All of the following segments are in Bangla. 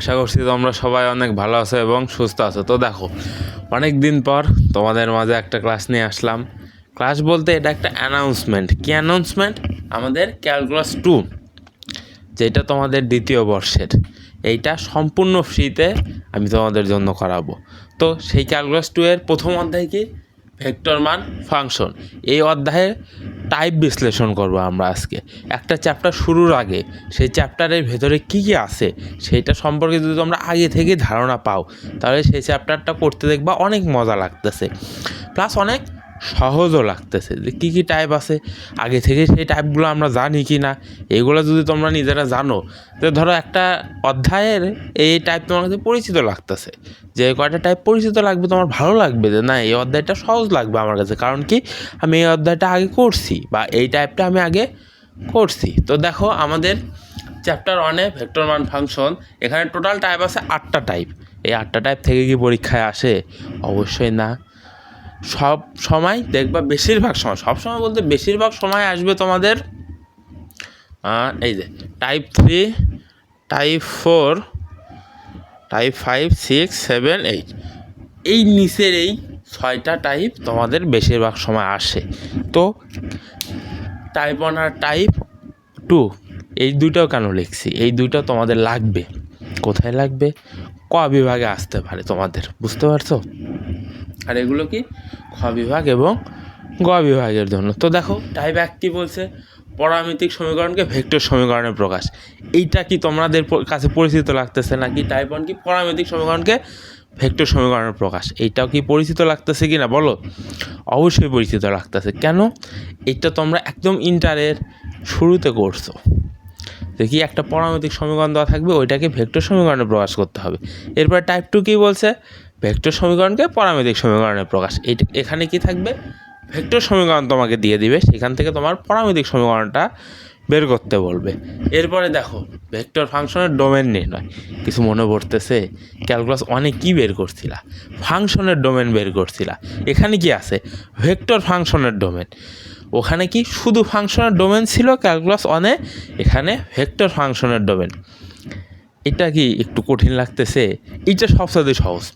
আশা করছি তোমরা সবাই অনেক ভালো আছো এবং সুস্থ আছো। তো দেখো অনেক দিন পর তোমাদের মাঝে একটা ক্লাস নিয়ে আসলাম। ক্লাস বলতে এটা একটা অ্যানাউন্সমেন্ট কী অ্যানাউন্সমেন্ট আমাদের ক্যালকুলাস টু যেটা তোমাদের দ্বিতীয় বর্ষের। এইটা সম্পূর্ণ ফ্রিতে আমি তোমাদের জন্য করাবো। তো সেই ক্যালকুলাস টু এর প্রথম অধ্যায় কি? ভেক্টর মান ফাংশন এই অধ্যায়ে টাইপ বিশ্লেষণ করব আমরা আজকে। একটা চ্যাপ্টার শুরুর আগে সেই চ্যাপ্টারের ভেতরে কী কী আছে সেইটা সম্পর্কে যদি তোমরা আগে থেকে ধারণা পাও, তাহলে সেই চ্যাপ্টারটা করতে দেখবা অনেক মজা লাগতেছে। প্লাস অনেক সহজও লাগতেছে যে কী কী টাইপ আছে, আগে থেকে সেই টাইপগুলো আমরা জানি কি না এগুলো যদি তোমরা নিজেরা জানো, তো ধরো একটা অধ্যায়ের এই টাইপ তোমার কাছে পরিচিত লাগতেছে, যে কয়টা টাইপ পরিচিত লাগবে তোমার ভালো লাগবে, যে না, এই অধ্যায়টা সহজ লাগবে আমার কাছে, কারণ কি আমি এই অধ্যায়টা আগে করছি বা এই টাইপটা আমি আগে করছি। তো দেখো আমাদের চ্যাপ্টার ওয়ানে ভেক্টর মান ফাংশন এখানে টোটাল টাইপ আছে আটটা টাইপ এই আটটা টাইপ থেকে কি পরীক্ষায় আসে? অবশ্যই না। সব সময় দেখবা বেশিরভাগ সময়, সব সময় বলতে বেশিরভাগ সময় আসবে তোমাদের এই যে type three type four type five six seven eight এই নিচের এই ছয়টা টাইপ তোমাদের বেশিরভাগ সময় আসে। তো টাইপ ওয়ান আর টাইপ টু এই দুইটাও কেন লিখছি? এই দুইটা তোমাদের লাগবে। কোথায় লাগবে? ক বিভাগে আসতে পারে তোমাদের, বুঝতে পারছ? আর এগুলো কি খ বিভাগ এবং গ বিভাগের জন্য তো দেখো টাইপ এক কী বলছে? পরামিতিক সমীকরণকে ভেক্টর সমীকরণে প্রকাশ। এইটা কি তোমাদের কাছে পরিচিত লাগতেছে নাকি? টাইপ ওয়ান কি পরামিতিক সমীকরণকে ভেক্টর সমীকরণের প্রকাশ। এইটাও কি পরিচিত লাগতেছে কি না বলো? অবশ্যই পরিচিত লাগতেছে। কেন? এটা তোমরা একদম ইন্টারের শুরুতে করছ। দেখি একটা পরামিতিক সমীকরণ দেওয়া থাকবে, ওইটাকে ভেক্টর সমীকরণে প্রকাশ করতে হবে। এরপর টাইপ টু কী বলছে? ভেক্টর সমীকরণকে পরামিতিক সমীকরণে প্রকাশ। এইটা এখানে কি থাকবে? ভেক্টর সমীকরণ তোমাকে দিয়ে দিবে, সেখান থেকে তোমার পরামিতিক সমীকরণটা বের করতে বলবে। এরপরে দেখো, ভেক্টর ফাংশনের ডোমেন নির্ণয়। কিছু মনে পড়তেছে? ক্যালকুলাস অনেক কী বের করছিলা? ফাংশনের ডোমেন বের করছিলা। এখানে কি আছে? ভেক্টর ফাংশনের ডোমেন। ওখানে কি শুধু ফাংশনের ডোমেন ছিল ক্যালকুলাস অনে এখানে ভেক্টর ফাংশনের ডোমেন। এটা কি একটু কঠিন লাগতেছে? এটা সবচেয়ে সহজ।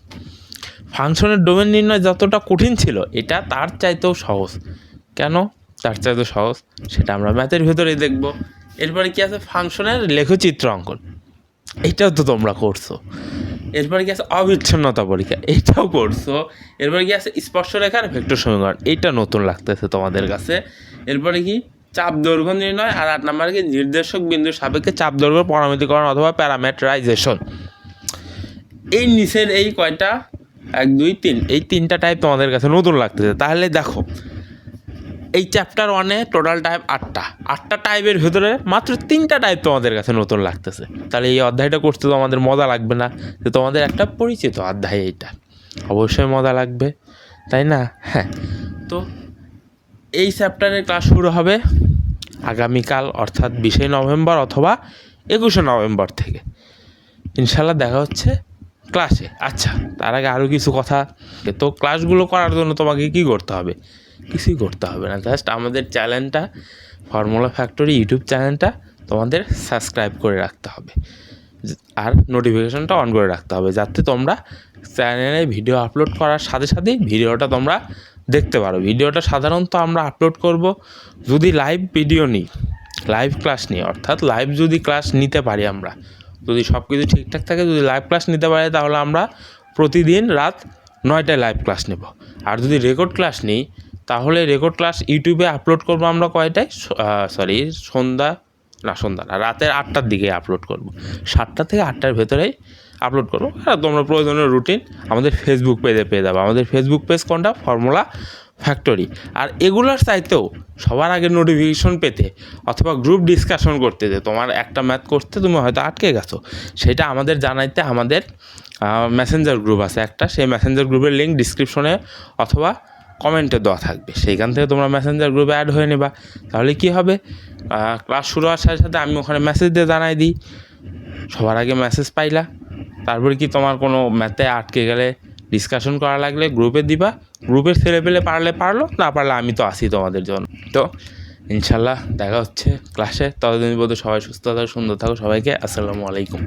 ফাংশনের ডোমেন নির্ণয় যতটা কঠিন ছিল, এটা তার চাইতেও সহজ। কেন? তার চাইতেও সহজ। সেটা আমরা ম্যাথের ভেতরেই দেখব। এরপরে কি আছে? ফাংশনের লেখচিত্র অঙ্কন। এটাও তো তোমরা করছ। এরপরে কি আছে? অবিচ্ছিন্নতা পরীক্ষা। এটাও করছ। এরপরে কি আছে? স্পর্শরেখার ভেক্টর সমীকরণ। এটা নতুন লাগতেছে তোমাদের কাছে। এরপরে কি? চাপ দৈর্ঘ্য নির্ণয় আর আট নাম্বার কি? নির্দেশক বিন্দুর সাপেক্ষে চাপ দৈর্ঘ্য পরামিতিকরণ অথবা প্যারামেট্রাইজেশন। এই নিচের এই কয়টা এক, দুই, তিন। এই তিনটা টাইপ তোমাদের কাছে নতুন লাগতেছে। তাহলে দেখো, এই চ্যাপ্টার ওয়ানে টোটাল টাইপ আটটা। আটটা টাইপের ভেতরে মাত্র তিনটা টাইপ তোমাদের কাছে নতুন লাগতেছে। তাহলে এই অধ্যায়টা করতে তো আমাদের মজা লাগবে না। যে তোমাদের একটা পরিচিত অধ্যায় এইটা। অবশ্যই মজা লাগবে, তাই না? হ্যাঁ। তো এই চ্যাপ্টারের ক্লাস শুরু হবে আগামীকাল, অর্থাৎ বিশে নভেম্বর অথবা একুশে নভেম্বর থেকে। ইনশাল্লাহ দেখা হচ্ছে ক্লাসে আচ্ছা তার আগে আরও কিছু কথা। তো ক্লাসগুলো করার জন্য তোমাকে কি করতে হবে? কিছুই করতে হবে না। জাস্ট আমাদের চ্যানেলটা ফর্মুলা ফ্যাক্টরি ইউটিউব চ্যানেলটা তোমাদের সাবস্ক্রাইব করে রাখতে হবে। আর নোটিফিকেশনটা অন করে রাখতে হবে, যাতে তোমরা চ্যানেলে ভিডিও আপলোড করার সাথে সাথেই ভিডিওটা তোমরা দেখতে পারো। ভিডিওটা সাধারণত আমরা আপলোড করব যদি লাইভ ভিডিও নিই লাইভ ক্লাস নিই। অর্থাৎ লাইভ যদি ক্লাস নিতে পারি আমরা যদি সব কিছু ঠিকঠাক থাকে, যদি লাইভ ক্লাস নিতে পারি, তাহলে আমরা প্রতিদিন রাত নয়টায় লাইভ ক্লাস নেব। আর যদি রেকর্ড ক্লাস নিই, তাহলে রেকর্ড ক্লাস ইউটিউবে আপলোড করব আমরা কয়টায়? সরি সন্ধ্যা, না সন্ধ্যা না, রাতের আটটার দিকে আপলোড করব। সাতটা থেকে আটটার ভেতরেই আপলোড করব। আর তোমরা প্রয়োজনীয় রুটিন আমাদের ফেসবুক পেজে পেয়ে যাব। আমাদের ফেসবুক পেজ কোনটা? ফর্মুলা ফ্যাক্টরি আর এগুলোর চাইতেও সবার আগে নোটিফিকেশন পেতে অথবা গ্রুপ ডিসকাশন করতে যে তোমার একটা ম্যাথ করতে তুমি হয়তো আটকে গেছো। সেটা আমাদের জানাইতে আমাদের মেসেঞ্জার গ্রুপ আছে একটা, সেই মেসেঞ্জার গ্রুপের লিঙ্ক ডিসক্রিপশনে অথবা কমেন্টে দেওয়া থাকবে। সেইখান থেকে তোমরা মেসেঞ্জার গ্রুপে অ্যাড হয়ে নেবা। তাহলে কি হবে? ক্লাস শুরু হওয়ার সাথে সাথে আমি ওখানে মেসেজ দিয়ে জানাই দিই। সবার আগে মেসেজ পাইলা। তারপরে কি তোমার কোনো ম্যাথে আটকে গেলে ডিসকাশন করা লাগলে গ্রুপে দিবা। গ্রুপের ছেলে পেলে পারলে পারল, না পারলে আমি তো আসি তোমাদের জন্য। তো ইনশাল্লাহ দেখা হচ্ছে ক্লাসে ততদিন বলতে সবাই সুস্থ থাকো, সুন্দর থাকো সবাইকে। আসসালামু আলাইকুম।